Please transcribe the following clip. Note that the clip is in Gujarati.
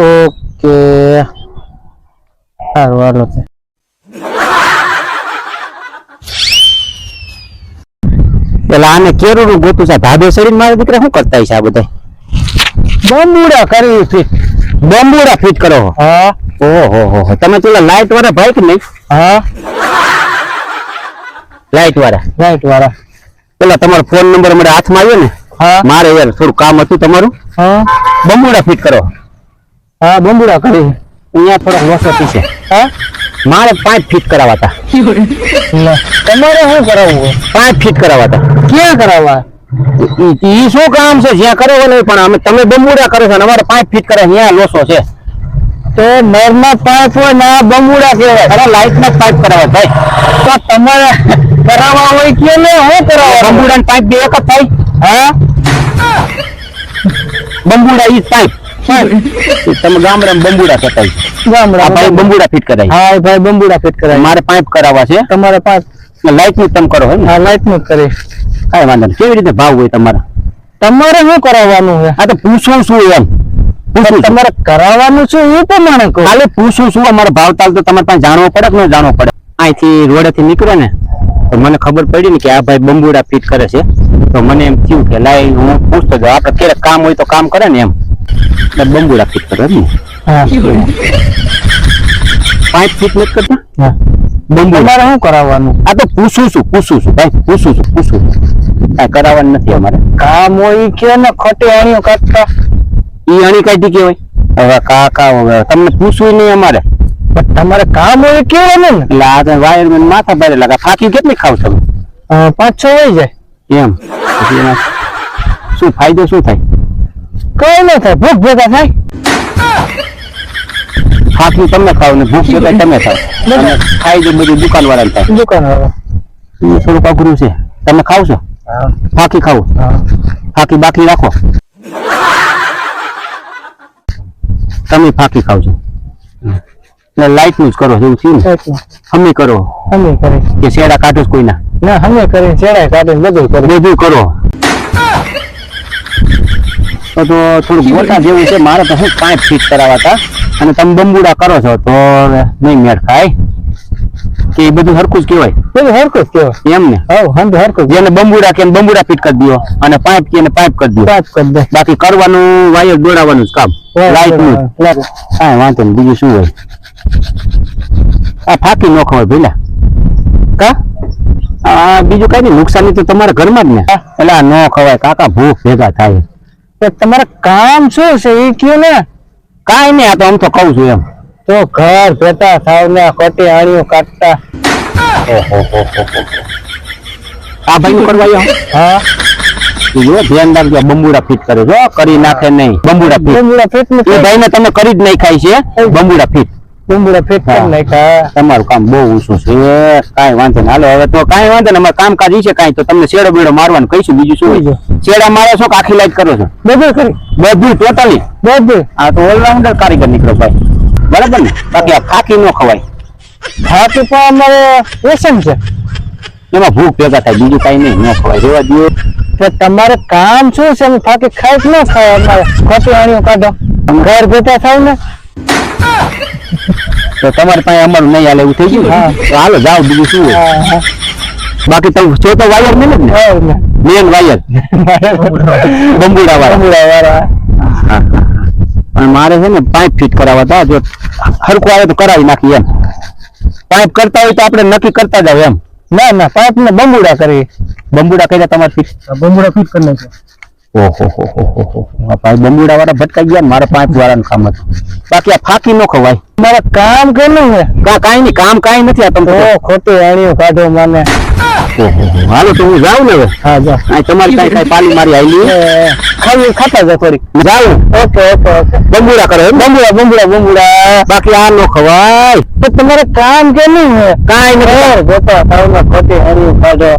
ઓકે. સારું હાલો છે પેલા આને કેરું નું ગોતું છે ધાબે સડી મારા દીકરા શું કરતા છે આ બધા? બમ્બુડા કરી ફિટ બમ્બુડા ફિટ કરો હા. ઓહો હો હો. તમે પેલા લાઈટ વાળા ભાઈ કે નહીં? હા. લાઈટ વાળા? લાઈટ વાળા. પેલા તમારો ફોન નંબર મારા હાથમાં આવ્યો ને? હા. મારે યાર થોડું કામ હતું તમારું? હા. બમ્બુડા ફિટ કરો હા બંબુડા કરી અહીંયા થોડોક વસતી છે. હા? મારે પાંચ ફીટ કરાવવા લે. તમારે શું કરાવવું? પાંચ ફીટ કરાવતા. ક્યાં કરાવવા? ઈ શું કામ છે? જ્યાં કરો નહીં પણ અમે તમે બંબુડા કરો છો. અમારે પાંચ ફીટ કરે ત્યાં લોસો છે. તો નરના પાઇપ હોય ને બંબુડા કહેવાય. અરે લાઈટ ના પાઇપ કરાવે ભાઈ. તો તમારે કરાવવા હોય કે ને હું કરાવવા બંબુડા પાઇપ બે એક જ થાય. હા? બંબુડા ઈ પાઇપ. તમે ગામડામાં બંબુડા ગામડા ભાઈ બંબુડા. ફિટ કરાય. હા ભાઈ બંબુડા ફિટ કરાય. મારે પાઇપ કરાવવા છે. તમારે પાંચ. લાઇટનું તમે કરો હે હા લાઈટનું કરે કરી વાંધો નહીં. કેવી રીતે ભાવ હોય તમારા? તમારે શું કરાવવાનું છે? આ તો પૂછવું શું એમ. તમારે કરાવવાનું છે એ પ્રમાણે કહો. ખાલી પૂછવું શું અમારો ભાવ તાલ તો તમારે પાસે જાણવો પડે કે ન જાણવો પડે? અહીંથી રોડેથી નીકળે ને તો મને ખબર પડી ને કે આ ભાઈ બંબુડા ફિટ કરે છે. તો મને એમ થયું કે લાઈ હું પૂછતો જાઉં. આપણે ક્યારેક કામ હોય તો કામ કરે ને એમ. એટલે બંબુડા ફિટ કરે એમ ને પાંચ ફીટ નથી કરતા હા. બંબુડા તમારે શું કરાવવાનું આ તો પૂછું છું પૂછું છું ભાઈ પૂછું છું પૂછું કાંઈ કરાવવાનું નથી અમારે કામ હોય ઈ કે ને ખોટી અણીઓ કાઢતા ઈ અણી કાઢી કેવાય હવે કાકા હવે તમને પૂછવું નહીં અમારે પણ તમારે કામ હોય કેવાનું ને એટલે આ તો વાયરમેન માથા ભારે લાગે ફાકી કેટલી ખાવ તમે પાંચ છ હોય જાય એમ શું ફાયદો શું થાય ન થાય? ભૂખ ભેગા થાય? હાથું તમે ખાવ ને ભૂખ ભેગા તમે ખાવ. ખાઈ જો બધું દુકાન વાળા થાય દુકાન વાળા થોડુંક અઘરું છે. તમે ખાવ છો? ફાકી ખાવ. ફાકી બાકી રાખો. તમે ફાકી ખાવ છો. એટલે લાઈટનું જ કરો એવું થયું ને. હમી કરો. અમે કરે કે શેડા કાઢો કોઈ કોઈના. ના અમે કરી શેડા કાઢે બધું કરો બધું કરો. તો થોડુંક મોટા જેવું છે. મારે તો શું પાંચ ફીટ કરાવવા હતા અને તમે બંબુડા કરો છો તો નહીં મેળ ખાય. કે એ બધું હરખું જ કહેવાય. બધું હરખું જ કહેવાય. એમ ને? હા હંધ હરખું જેને બંબુડા કે બંબુડા ફીટ કરી દો. અને પાઇપ કે પાઇપ કરી દો. પાઇપ કરી દે. બાકી કરવાનું વાયર દોડાવવાનું જ કામ. લાઈટનું. કાંઈ વાંધો નહીં. બીજું શું હોય? આ ફાકી નોખો ખવાય ભેલા કા? આ બીજું કઈ નહીં. નુકસાની તો તમારા ઘરમાં જ ને. એટલે આ નો ખવાય કાકા ભૂખ ભેગા થાય. તો તમારે કામ શું છે? એ કયું ને? કાઈ નહીં આ તો આમ તો કહું છું એમ. તો ઘર ભેટા સાવના કોટી આણીઓ કાઢતા. આ ભાઈ નું કરવા? હા? જો ધ્યાન રાખજો બંબુડા ફિટ કરે જો કરી નાખે નહીં. બંબુડા ફિટ. ડુંગળા ફિટ એ ભાઈ ને તમે કરી જ નાખાય છે બંબુડા ફિટ. ડુંગળા ફિટ કરી નાખ્યા. તમારું કામ બહુ ઓછું છે. કાંઈ વાંધો નહીં. હાલો હવે તો કાંઈ વાંધો નહીં. અમારે કામકાજ છે કાંઈ. તો તમને શેડો બેડો મારવાનું કહીશું. બીજું શું? શેડા મારો છો કે આખી લાઈટ કરો છો? બધું કરી. બધું ટોટલી બધું. આ તો ઓલરાઉન્ડર કારીગર નીકળો ભાઈ. બરાબર ને? બાકી આ ફાકી ન ખવાય. ખાતું પણ અમારે વ્યસન છે. એમાં ભૂખ ભેગા થાય. બીજું કાંઈ નહીં. ન ખવાય. રેવા દો તો તમારે કામ શું છે? થાકી ખાય ન ખાય અમારે ખોટી આણીઓ કાઢો. ઘર ભેટા થાવ ને. તો તમારે પાસે અમારું નહીં હાલે એવું થઈ ગયું તો હાલો જાઓ બીજું શું. બાકી તમે છો તો વાયર મેન જ ને? Main wire. બંબુડા વાળા. હા. પણ મારે છે ને પાઇપ ફિટ કરાવવા હતા. જો હરકું આવે તો કરાવી નાખી એમ. પાઇપ કરતા હોય તો આપણે નક્કી કરતા જાવ એમ. ના ના પાઇપ ને બંબુડા કરી બંબુડા કર્યા તમારે ફિટ બંબુડા ફિટ કરી નાખ્યા ઓહો. ભાઈ વાળા ભટકાઈ ગયા મારે પાંચ વાળાનું કામ હતું. બાકી આ ફાકી નો ખવાય. મારે કામ કરવું છે? કા કાંઈ નહીં કામ કાંઈ નથી આ તમે તો ખોટી આણીઓ કાઢો મને. હાલો તો હું જાઉં ને હવે? હા જો તમારી કાંઈ કાંઈ પાલી મારી આવેલી એ, ખાતા જાઉં? Okay okay okay. બંબુડા કરો બંબુડા બંબુડા બાકી આ નો ખવાય. તો તમારે કામ કેનું છે? કાંઈ ઘર ભેટા ખોટી આણીઓ કાઢો.